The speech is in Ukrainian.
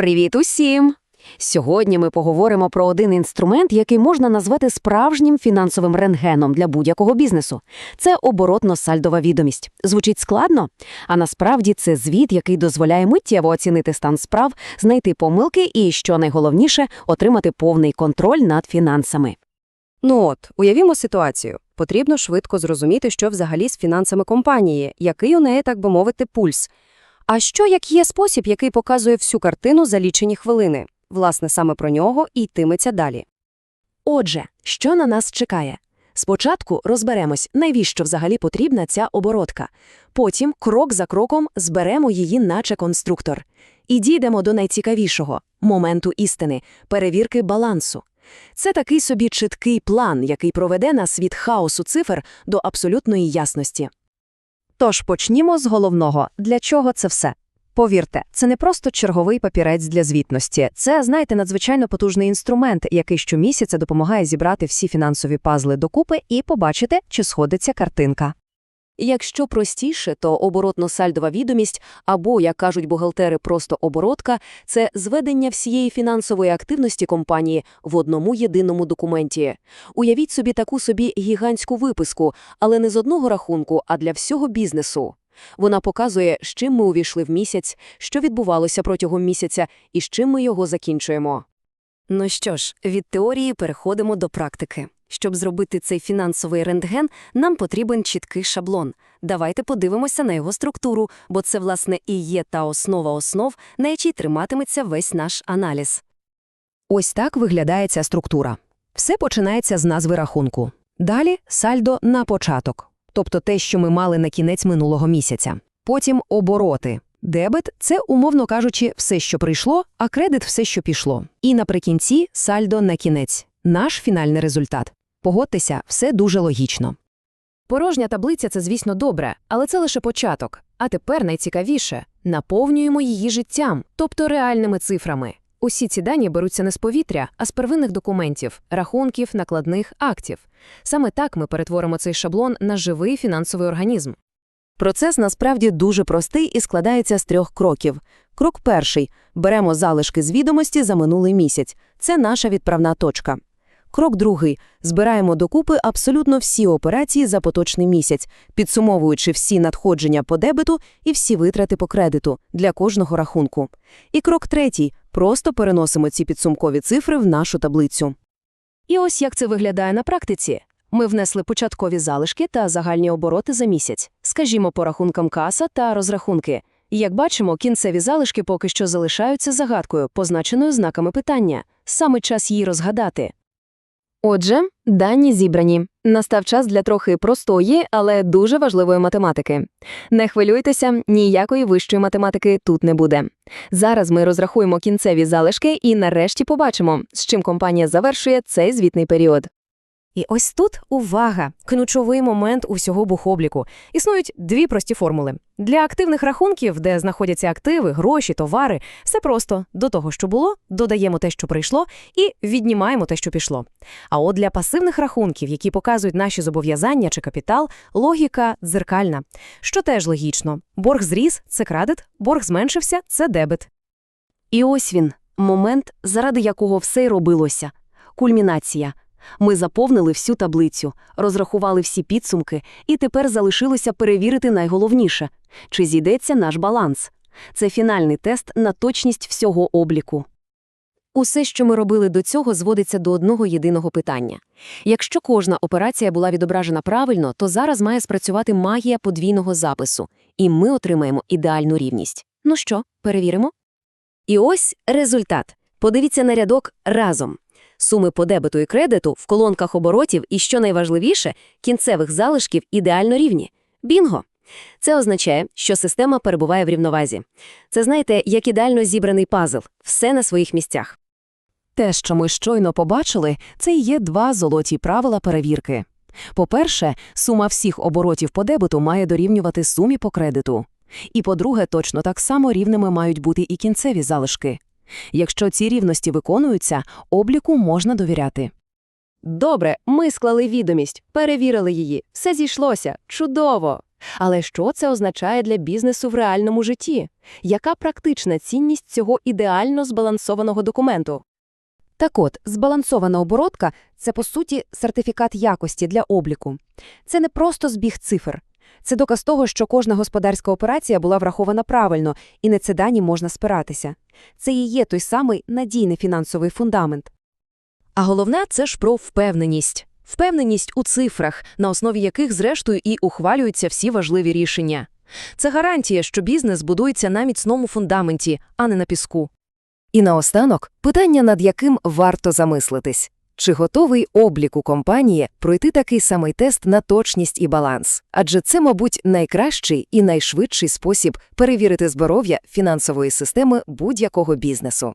Привіт усім! Сьогодні ми поговоримо про один інструмент, який можна назвати справжнім фінансовим рентгеном для будь-якого бізнесу. Це оборотно-сальдова відомість. Звучить складно, а насправді це звіт, який дозволяє миттєво оцінити стан справ, знайти помилки і, що найголовніше, отримати повний контроль над фінансами. Ну от, уявімо ситуацію. Потрібно швидко зрозуміти, що взагалі з фінансами компанії, який у неї, так би мовити, пульс. А що, як є спосіб, який показує всю картину за лічені хвилини? Власне, саме про нього і йтиметься далі. Отже, що на нас чекає? Спочатку розберемось, навіщо взагалі потрібна ця оборотка. Потім, крок за кроком, зберемо її наче конструктор. І дійдемо до найцікавішого – моменту істини – перевірки балансу. Це такий собі чіткий план, який проведе нас від хаосу цифр до абсолютної ясності. Тож почнімо з головного. Для чого це все? Повірте, це не просто черговий папірець для звітності. Це, знаєте, надзвичайно потужний інструмент, який щомісяця допомагає зібрати всі фінансові пазли докупи і побачити, чи сходиться картинка. Якщо простіше, то оборотно-сальдова відомість або, як кажуть бухгалтери, просто оборотка – це зведення всієї фінансової активності компанії в одному єдиному документі. Уявіть собі таку собі гігантську виписку, але не з одного рахунку, а для всього бізнесу. Вона показує, з чим ми увійшли в місяць, що відбувалося протягом місяця і з чим ми його закінчуємо. Ну що ж, від теорії переходимо до практики. Щоб зробити цей фінансовий рентген, нам потрібен чіткий шаблон. Давайте подивимося на його структуру, бо це, власне, і є та основа основ, на якій триматиметься весь наш аналіз. Ось так виглядає ця структура. Все починається з назви рахунку. Далі сальдо на початок, тобто те, що ми мали на кінець минулого місяця. Потім обороти. Дебет це, умовно кажучи, все, що прийшло, а кредит все, що пішло. І наприкінці сальдо на кінець. Наш фінальний результат. Погодьтеся, все дуже логічно. Порожня таблиця це, звісно, добре, але це лише початок. А тепер найцікавіше – наповнюємо її життям, тобто реальними цифрами. Усі ці дані беруться не з повітря, а з первинних документів, рахунків, накладних, актів. Саме так ми перетворимо цей шаблон на живий фінансовий організм. Процес насправді дуже простий і складається з трьох кроків. Крок перший – беремо залишки з відомості за минулий місяць. Це наша відправна точка. Крок другий – збираємо докупи абсолютно всі операції за поточний місяць, підсумовуючи всі надходження по дебету і всі витрати по кредиту для кожного рахунку. І крок третій – просто переносимо ці підсумкові цифри в нашу таблицю. І ось як це виглядає на практиці. Ми внесли початкові залишки та загальні обороти за місяць, скажімо, по рахункам каса та розрахунки. Як бачимо, кінцеві залишки поки що залишаються загадкою, позначеною знаками питання. Саме час її розгадати. Отже, дані зібрані. Настав час для трохи простої, але дуже важливої математики. Не хвилюйтеся, ніякої вищої математики тут не буде. Зараз ми розрахуємо кінцеві залишки і нарешті побачимо, з чим компанія завершує цей звітний період. І ось тут увага, ключовий момент усього бухобліку. Існують дві прості формули. Для активних рахунків, де знаходяться активи, гроші, товари, все просто до того, що було, додаємо те, що прийшло, і віднімаємо те, що пішло. А от для пасивних рахунків, які показують наші зобов'язання чи капітал, логіка дзеркальна. Що теж логічно. Борг зріс це кредит, борг зменшився це дебет. І ось він – момент, заради якого все й робилося. Кульмінація. Ми заповнили всю таблицю, розрахували всі підсумки, і тепер залишилося перевірити найголовніше – чи зійдеться наш баланс. Це фінальний тест на точність всього обліку. Усе, що ми робили до цього, зводиться до одного єдиного питання. Якщо кожна операція була відображена правильно, то зараз має спрацювати магія подвійного запису, і ми отримаємо ідеальну рівність. Ну що, перевіримо? І ось результат. Подивіться на рядок разом. Суми по дебету і кредиту в колонках оборотів і, що найважливіше, кінцевих залишків ідеально рівні. Бінго! Це означає, що система перебуває в рівновазі. Це, знаєте, як ідеально зібраний пазл, все на своїх місцях. Те, що ми щойно побачили, це є два золоті правила перевірки. По-перше, сума всіх оборотів по дебету має дорівнювати сумі по кредиту. І по-друге, точно так само рівними мають бути і кінцеві залишки. Якщо ці рівності виконуються, обліку можна довіряти. Добре, ми склали відомість, перевірили її, все зійшлося, чудово. Але що це означає для бізнесу в реальному житті? Яка практична цінність цього ідеально збалансованого документу? Так от, збалансована оборотка – це, по суті, сертифікат якості для обліку. Це не просто збіг цифр. Це доказ того, що кожна господарська операція була врахована правильно, і на ці дані можна спиратися. Це і є той самий надійний фінансовий фундамент. А головне – це ж про впевненість. Впевненість у цифрах, на основі яких, зрештою, і ухвалюються всі важливі рішення. Це гарантія, що бізнес будується на міцному фундаменті, а не на піску. І наостанок питання, над яким варто замислитись. Чи готовий облік у компанії пройти такий самий тест на точність і баланс? Адже це, мабуть, найкращий і найшвидший спосіб перевірити здоров'я фінансової системи будь-якого бізнесу.